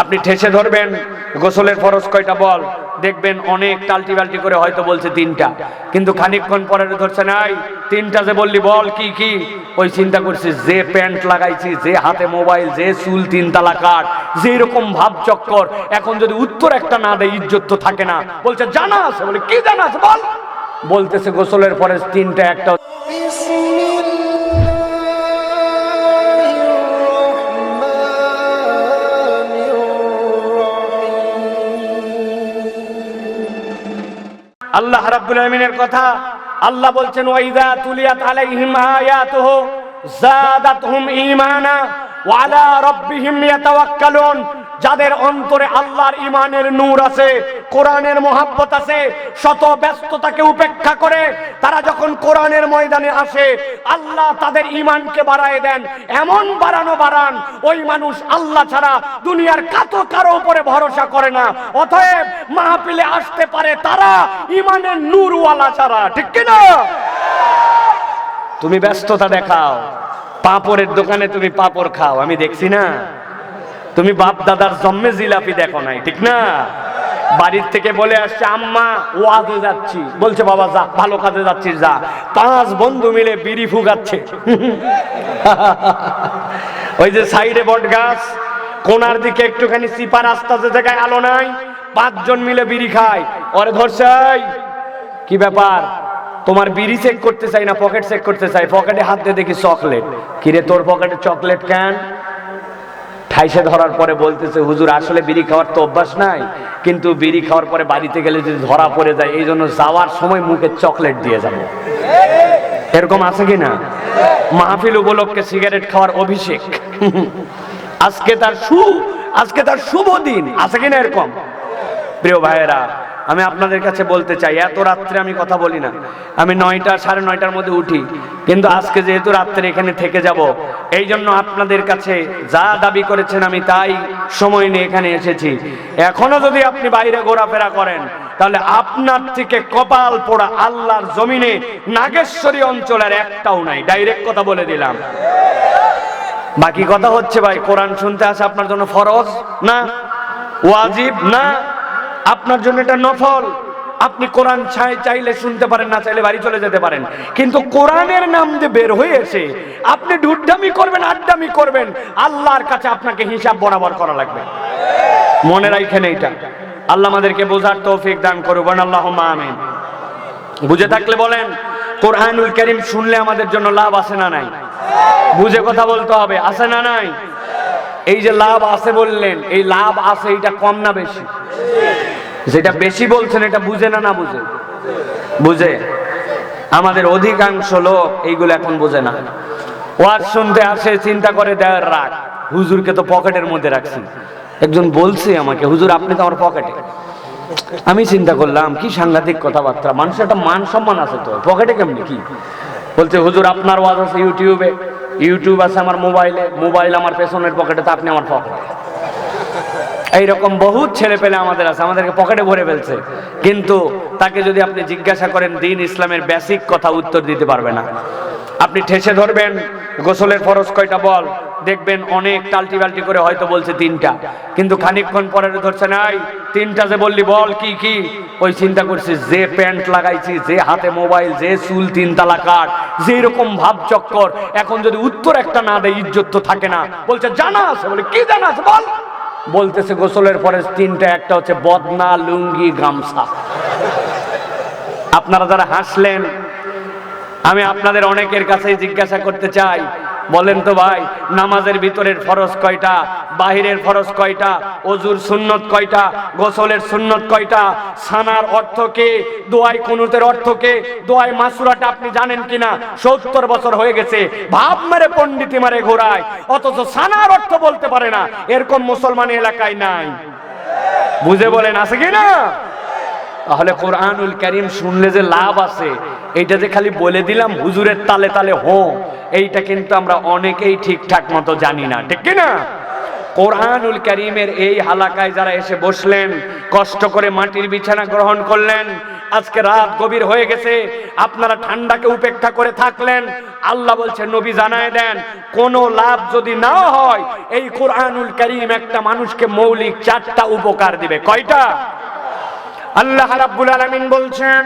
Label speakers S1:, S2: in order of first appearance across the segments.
S1: আপনি ঠেসে ধরবেন, গোসলের ফরজ কয়টা বল? দেখবেন অনেক টালটি বালটি করে হয়তো বলছে তিনটা। কিন্তু খানিকক্ষণ পরে ধরছে নাই, তিনটা যে বললি বল, কি কি? ওই চিন্তা করছিস, যে প্যান্ট লাগাইছি, যে হাতে মোবাইল, যে চুল তিন তালা কাঠ যে এরকম ভাব চক্কর, এখন যদি উত্তর একটা না দেয়, ইজ্জত তো থাকে না। বলছে, জানা আছে? বলে, কি জানা আছে? বল। বলতেছে, গোসলের পরে তিনটা, একটা আল্লাহ রাব্বুল আলামিনের কথা আল্লাহ বলছেন ওয়াইদা তুলিয়াত আলাইহিম আয়াতুহু জাদাতহুম ঈমানা ওয়া আলা রাব্বিহিম ইয়াতাওয়াক্কালুন। যাদের অন্তরে আল্লাহর ইমানের নূর আছে, কোরআনের মোহাব্বত আছে, শত ব্যস্ততাকে উপেক্ষা করে তারা যখন কোরআনের ময়দানে আসে, আল্লাহ তাদের ইমানকে বাড়ায় দেন। এমন বাড়ানো বাড়ান, ওই মানুষ আল্লাহ ছাড়া দুনিয়ার কাতো কারও উপরে ভরসা করে না। অতএব মাহফিলে আসতে পারে তারা ইমানের নূরওয়ালা ছাড়া, ঠিক কিনা? তুমি ব্যস্ততা দেখাও, পাপড়ের দোকানে তুমি পাপড় খাও, আমি দেখছি না। তুমি বাপ দাদার জন্মে জিলাপি দেখো নাই ঠিক না? বাড়ির থেকে বলে আসছে আম্মা ওয়াজে যাচ্ছি। বলছে বাবা যা ভালো কাজে যাচ্ছিস যা। পাঁচ বন্ধু মিলে বিড়ি ফুগাচ্ছে। ওই যে সাইডে বট গাছ কোনার দিকে একটুখানি সিপা রাস্তা যে জায়গায় আলো নাই পাঁচজন মিলে বিড়ি খায়। ওরে ধরছে এই, কি ব্যাপার? তোমার বিড়ি চেক করতে চাই না পকেট চেক করতে চাই? পকেটে হাত দিয়ে দেখি চকলেট কিরে তোর পকেটে চকলেট কেন? ঠাইসে ধরার পরে বলতেছে, হুজুর, আসলে বিড়ি খাওয়ার তো অভ্যাস নাই। কিন্তু বিড়ি খাওয়ার পরে বাড়িতে গেলে যদি ধরা পড়ে যায়, এই জন্য যাওয়ার সময় মুখে চকলেট দিয়ে যাব। এরকম আছে কি না? মাহফিল উপলক্ষে সিগারেট খাওয়ার অভিষেক। আজকে তার সু আজকে তার শুভ দিন। আছে কিনা এরকম? প্রিয় ভাইয়েরা আমি আপনাদের কাছে বলতে চাই, এত রাত্রে আমি কথা বলি না। আমি নয়টা, সাড়ে নয়টার মধ্যে উঠি। কিন্তু আজকে যেহেতু রাত্রে এখানে থেকে যাব এই জন্য আপনাদের কাছে যা দাবি করেছেন আমি তাই সময় নিয়ে এখানে এসেছি। এখনও যদি আপনি বাইরে ঘোরাফেরা করেন, তাহলে আপনার থেকে কপাল পোড়া আল্লাহর জমিনে নাগেশ্বরী অঞ্চলের একটাও নাই। ডাইরেক্ট কথা বলে দিলাম। বাকি কথা হচ্ছে ভাই, কোরআন শুনতে আসা আপনার জন্য ফরজ না? ওয়াজিব না? আপনার জন্য এটা নফল। আপনি কোরআন চাই, চাইলে শুনতে পারেন, না চাইলে বাড়ি চলে যেতে পারেন। কিন্তু কোরআনের নাম দিয়ে বের হয়েছে আপনি ঢুড্ডামি করবেন, আড্ডামি করবেন, আল্লাহর কাছে আপনাকে হিসাব বরাবর করা লাগবে। মনে রাখেন এইটা। আল্লাহ আমাদেরকে বোঝার তৌফিক দান করবেন আল্লাহ আমিন। বুঝে থাকলে বলেন, কোরআনুল করিম শুনলে আমাদের জন্য লাভ আছে না নাই? বুঝে কথা বলতে হবে, আছে না নাই? এই যে লাভ আছে বললেন, এই লাভ আছে এটা কম না বেশি? যেটা বেশি বলছেন, এটা বুঝে না না বুঝে? বুঝে? আমাদের অধিকাংশ লোক এইগুলো এখন বুঝে না। ওয়াজ শুনতে আসে, চিন্তা করে দেওয়ার রাখ হুজুরকে তো পকেটের মধ্যে রাখছি। একজন বলছে আমাকে, হুজুর, আপনি তো আমার পকেটে। আমি চিন্তা করলাম, কি সাংঘাতিক কথাবার্তা? মানুষের একটা মান সম্মান আছে তো, পকেটে কেমনি কি? বলছে, হুজুর, আপনার ওয়াজ আছে ইউটিউবে, ইউটিউব আছে আমার মোবাইলে, মোবাইল আমার পেছনের পকেটে, তো আপনি আমার পকেটে। এইরকম বহুত ছেলে পেলে আমাদের আছে, আমাদেরকে পকেটে ভরে ফেলছে। কিন্তু তাকে যদি আপনি জিজ্ঞাসা করেন, দিন ইসলামের বেসিক কথা উত্তর দিতে পারবে না। আপনি ঠেসে ধরবেন, গোসলের ফরজ কয়টা বল, দেখবেন অনেক টালটি বাল্টি করে হয়তো বলছে তিনটা। কিন্তু খানিকক্ষণ পরে ধরছে, নাই, তিনটা যে বললি বল, কি কি? ওই চিন্তা করছি, যে প্যান্ট লাগাইছি, যে হাতে মোবাইল, যে চুল তিনতলা কাঠ, যে এরকম ভাব চক্কর, এখন যদি উত্তর একটা না দেয়, ইজ্জত তো থাকে না। বলছে, জানা আছে। বলে, কি জানা আছে? বল। বলতেছে গোসলের পরে তিনটা, একটা হচ্ছে বদনা, লুঙ্গি, গামছা। আপনারা যারা হাসলেন, আমি আপনাদের অনেকের কাছে জিজ্ঞাসা করতে চাই বলেন তো ভাই, নামাজের ভিতরের ফরজ কয়টা? বাহিরের ফরজ কয়টা? অজুর সুন্নত কয়টা? গোসলের সুন্নত কয়টা? সানার অর্থ কে? দোয়াই কুনুতের অর্থ কে? দোয়াই মাসুরাটা আপনি জানেন কিনা? সত্তর বছর হয়ে গেছে, ভাব মেরে পণ্ডিতি মারে ঘোরায় অথচ সানার অর্থ বলতে পারে না। এরকম মুসলমান এলাকায় নাই। বুঝে বলেন, আছে কিনা? তাহলে কোরআনুল করিম শুনলে যে লাভ আছে এইটা যে খালি বলে দিলাম, হুজুরের তালে তালে হো, এইটা কিন্তু আমরা অনেকেই ঠিকঠাক মতো জানি না, ঠিক না কোরআনুল করিমের এই হালাকায় যারা এসে বসলেন, কষ্ট করে মাটির বিছানা গ্রহণ করলেন, আজকে রাত গভীর হয়ে গেছে, আপনারা ঠান্ডাকে উপেক্ষা করে থাকলেন, আল্লাহ বলছে, নবী জানায় দেন, কোন লাভ যদি না হয়, এই কোরআনুল করিম একটা মানুষকে মৌলিক চারটা উপকার দিবে, কয়টা? আল্লাহ রাব্বুল আলামিন বলছেন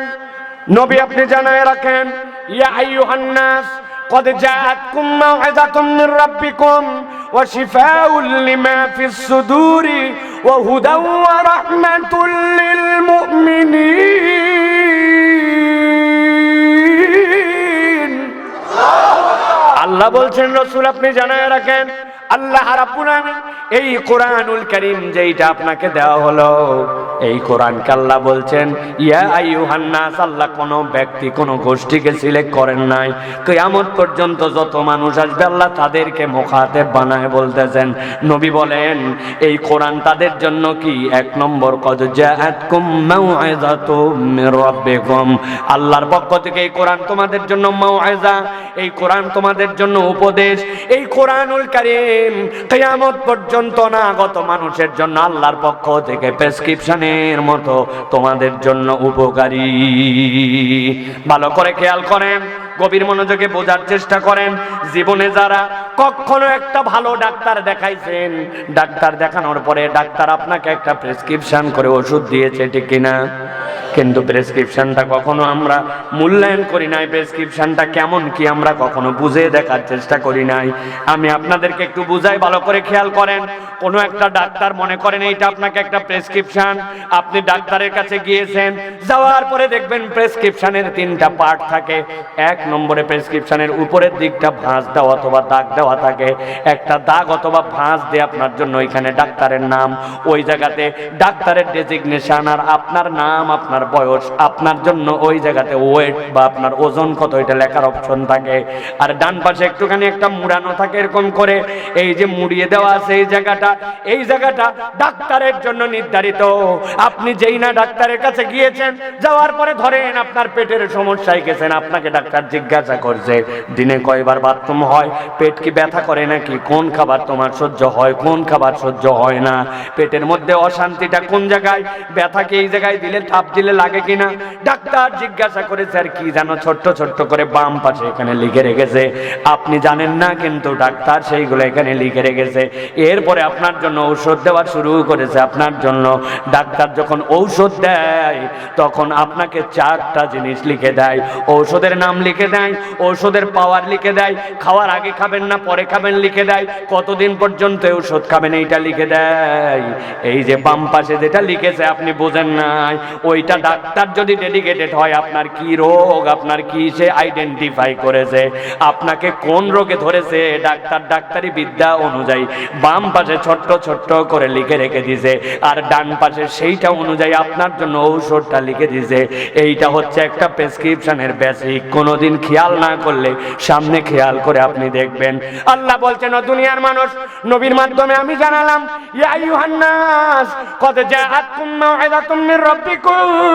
S1: নবী আপনি জানায় রাখেন ইয়া আইয়ুহান নাস قد جاءتكم موعظة من ربكم وشفاء لما في الصدور وهدى ورحمة للمؤمنين আল্লাহ বলছেন রসুল আপনি জানায় রাখেন আল্লাহ রাব্বুল আলামিন এই কোরআনুল করিম যেইটা আপনাকে দেওয়া হলো এই কোরআন আল্লাহ বলছেন, ইয়া আইয়ুহান নাস, আল্লাহ কোন ব্যক্তি, কোন গোষ্ঠীকে সিলেক্ট করেন নাই। কিয়ামত পর্যন্ত যত মানুষ আসবে, আল্লাহ তাদেরকে মুখাতেব বানায় বলতেছেন। নবী বলেন, এই কোরআন তাদের জন্য কি? এক নম্বর, কদ জাআতকুম মাউইযাতুম মির রাব্বিকুম। আল্লাহর পক্ষ থেকে এই কোরআন তোমাদের জন্য মাউইজা এই কোরআন তোমাদের জন্য উপদেশ। এই কোরআনুল কারীম কিয়ামত পর্যন্ত না আগত মানুষের জন্য আল্লাহর পক্ষ থেকে প্রেসক্রিপশনের মতো তোমাদের জন্য উপকারী। ভালো করে খেয়াল করেন, গভীর মনোযোগে বোঝার চেষ্টা করেন। জীবনে যারা কখনো একটা ভালো ডাক্তার দেখাইছেন, ডাক্তার দেখানোর পরে ডাক্তার আপনাকে একটা প্রেসক্রিপশন করে ওষুধ দিয়েছে, ঠিক কিনা? কিন্তু প্রেসক্রিপশনটা কখনো আমরা মূল্যায়ন করি নাই প্রেসক্রিপশনটা কেমন কি আমরা কখনো বুঝে দেখার চেষ্টা করি নাই। আমি আপনাদেরকে একটু বুঝাই, ভালো করে খেয়াল করেন। কোনো একটা ডাক্তার মনে করেন, এইটা আপনাকে একটা প্রেসক্রিপশন আপনি ডাক্তারের কাছে গিয়েছেন, যাওয়ার পরে দেখবেন প্রেসক্রিপশনের তিনটা পার্ট থাকে। এক নম্বরে প্রেসক্রিপশনের উপরের দিকটা ভাঁজ দেওয়া অথবা দাগ দেওয়া থাকে। একটা দাগ অথবা ভাঁজ দিয়ে আপনার জন্য ওইখানে ডাক্তারের নাম। ওই জায়গাতে ডাক্তারের ডেজিগনেশন আর আপনার নাম আপনার বয়স, আপনার জন্য ওই জায়গাতে ওয়েট বা আপনার ওজন কত, এটা লেখার অপশন থাকে। আর ডান পাশে একটুখানি একটা মুড়ানো থাকে এরকম করে। এই যে মুড়িয়ে দেওয়া আছে এই জায়গাটা এই জায়গাটা ডাক্তারের জন্য নির্ধারিত। আপনি যেই না ডাক্তারের কাছে গিয়েছেন, যাওয়ার পরে ধরেন আপনার পেটের সমস্যায় গেছেন, আপনাকে ডাক্তার জিজ্ঞাসা করছে, দিনে কয়বার বাথরুম হয়? পেট কি ব্যথা করে নাকি? কোন খাবার তোমার সহ্য হয়? কোন খাবার সহ্য হয় না? পেটের মধ্যে অশান্তিটা কোন জায়গায়? ব্যথা কি এই জায়গায় দিলে, তাপ দিলে লাগে কিনা? ডাক্তার জিজ্ঞাসা করেছে আর কি জানো? ছোট্ট ছোট্ট করে বাম পাশে এখানে লিখে রেখেছে। আপনি জানেন না, কিন্তু ডাক্তার সেইগুলো এখানে লিখে রেখেছে। এরপরে আপনার জন্য ঔষধ দেওয়া শুরু করেছে। আপনার জন্য ডাক্তার যখন ঔষধ দেয়, তখন আপনাকে চারটা জিনিস লিখে দেয়। ঔষধের নাম লিখে দেয়, ঔষধের পাওয়ার লিখে দেয়, খাওয়ার আগে খাবেন না, পরে খাবেন লিখে দেয়, কতদিন পর্যন্ত ঔষধ খাবেন এইটা লিখে দেয়। এই যে বাম পাশে যেটা লিখেছে, আপনি বোঝেন নাই, ওইটা ডাক্তার যদি ডেডিকেটেড হয়, আপনার কি রোগ, আপনার কি সে আইডেন্টিফাই করেছে, আপনাকে কোন রোগে ধরেছে, ডাক্তার ডাক্তারি বিদ্যা অনুযায়ী বাম পাশে ছোট্ট ছোট্ট করে লিখে রেখে দিছে আর ডান পাশে সেইটা অনুযায়ী আপনার জন্য ঔষধটা লিখে দিছে এইটা হচ্ছে একটা প্রেসক্রিপশনের বেসিক কোনোদিন খেয়াল না করলে সামনে খেয়াল করে আপনি দেখবেন। আল্লাহ বলছেন দুনিয়ার মানুষ, নবীর মাধ্যমে আমি জানালাম, ইয়া আইয়ুহান নাস, কদ জাআতকুম মাউইযাতুম মির রাব্বিকুম।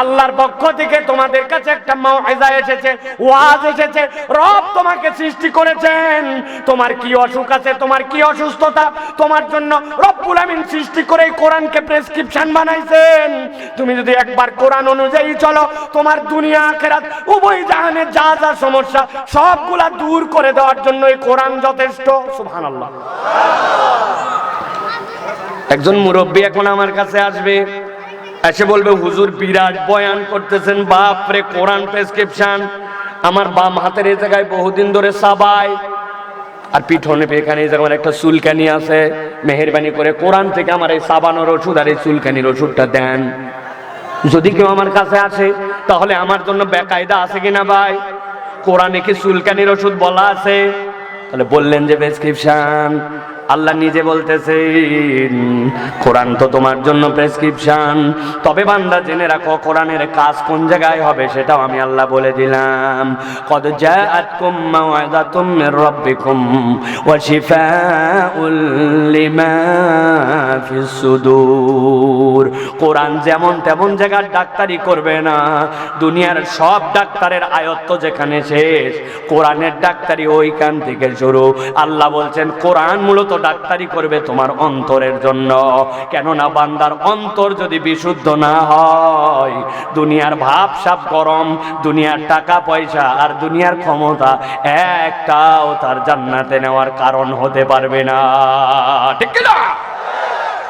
S1: আল্লাহর পক্ষ থেকে তোমাদের কাছে একটা মাউইজা এসেছে, ওয়াজ এসেছে, রব তোমাকে সৃষ্টি করেছেন। তোমার কি অসুখ আছে, তোমার কি অসুস্থতা, তোমার জন্য রব্বুল আমিন সৃষ্টি করে কোরআনকে প্রেসক্রিপশন বানাইছেন। তুমি যদি একবার কোরআন অনুযায়ী চলো, তোমার দুনিয়া, আখেরাত, উভয় জাহানের যা যা সমস্যা, সবগুলা দূর করে দেওয়ার জন্য এই কোরআন যথেষ্ট। সুবহানাল্লাহ। একজন মুরব্বী এখন আমার কাছে আসবে। এসে বলবে, হুজুর বিরাট বয়ান করতেছেন বাপ রে কোরআন প্রেসক্রিপশন। আমার বাম হাতের এই জায়গায় বহুদিন ধরে সাবাই। আর পিঠনে এখানে এই জায়গায় একটা চুলকানি আছে। মেহরবানি করে কোরআন থেকে আমার এই সাবানোর ওষুধ আর এই চুলকানির ওষুধটা দেন। যদি কেউ আমার কাছে আসে, তাহলে আমার জন্য বেকায়দা আছে কিনা ভাই? কোরআনে কি চুলকানির ওষুধ বলা আছে? তাহলে বললেন যে প্রেসক্রিপশন। আল্লাহ নিজে বলতেছেন, কোরআন তো তোমার জন্য প্রেসক্রিপশন। তবে বান্দা জেনে রাখো, কোরআনের কাজ কোন জায়গায় হবে সেটাও আমি আল্লাহ বলে দিলাম। কদ জাআতকুম মাওয়াদাতুম মির রাব্বিকুম ওয়া শিফাউল লিমা ফিস সুদূর। কোরআন যেমন তেমন জায়গার ডাক্তারি করবে না। দুনিয়ার সব ডাক্তারের আয়ত্ত যেখানে শেষ, কোরআনের ডাক্তারি ওইখান থেকে শুরু। আল্লাহ বলছেন, কোরআন মূলত ডাক্তারি করবে তোমার অন্তরের জন্য। কেননা বান্দার অন্তর যদি বিশুদ্ধ না হয়, দুনিয়ার ভাব সাপ গরম, দুনিয়ার টাকা পয়সা আর দুনিয়ার ক্ষমতা একটাও তার জান্নাতে নেওয়ার কারণ হতে পারবে না। ঠিক না